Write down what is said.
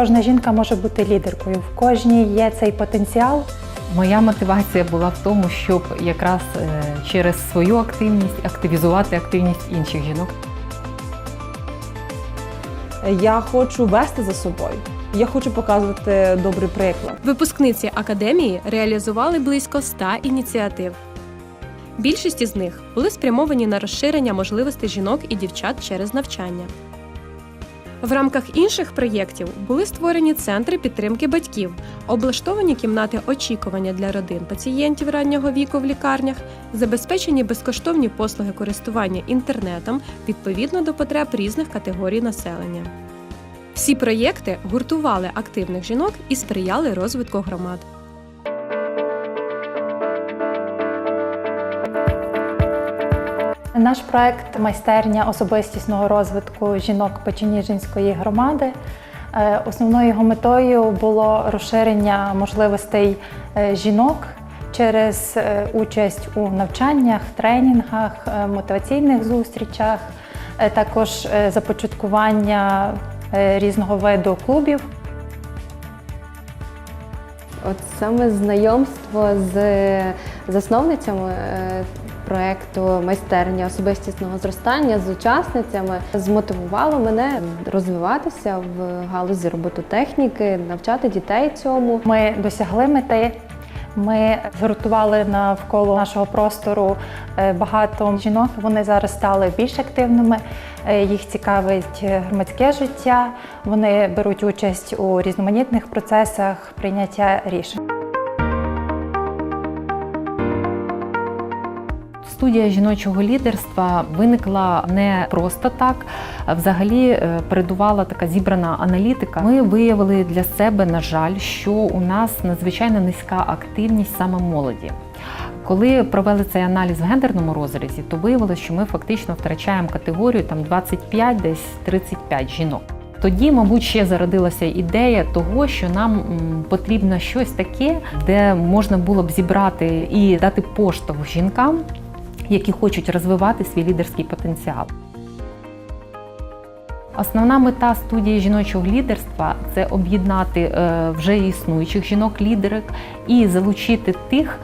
Кожна жінка може бути лідеркою. В кожній є цей потенціал. Моя мотивація була в тому, щоб якраз е, через свою активність активізувати активність інших жінок. Я хочу вести за собою. Я хочу показувати добрий приклад. Випускниці академії реалізували близько 100 ініціатив. Більшість із них були спрямовані на розширення можливостей жінок і дівчат через навчання. В рамках інших проєктів були створені центри підтримки батьків, облаштовані кімнати очікування для родин пацієнтів раннього віку в лікарнях, забезпечені безкоштовні послуги користування інтернетом відповідно до потреб різних категорій населення. Всі проєкти гуртували активних жінок і сприяли розвитку громад. Наш проект майстерня особистісного розвитку жінок Печеніжинської громади. Е, Основною його метою було розширення можливостей е, жінок через е, участь у навчаннях, тренінгах, мотиваційних зустрічах, також започаткування різного виду клубів. От саме знайомство з засновницями проекту майстерня особистісного зростання з учасницями змотивувало мене розвиватися в галузі робототехніки, навчати дітей цьому. Ми досягли мети. Ми згуртували навколо нашого простору е, багато жінок. Вони зараз стали більш активними. Е, Їх цікавить е, громадське життя. Вони беруть участь у різноманітних процесах прийняття рішень. Студія жіночого лідерства виникла не просто так. Взагалі е, передувала така зібрана аналітика. Ми виявили для себе, на жаль, що у нас надзвичайно низька активність саме молоді. Коли провели цей аналіз в гендерному розрізі, то виявилося, що ми фактично втрачаємо категорію там 25, десь 35 жінок. Тоді, мабуть, ще зародилася ідея того, що нам потрібно щось таке, де можна було б зібрати і дати поштовх жінкам, які хочуть розвивати свій лідерський потенціал. Основна мета студії жіночого лідерства це об'єднати е, вже існуючих жінок-лідерок і залучити тих,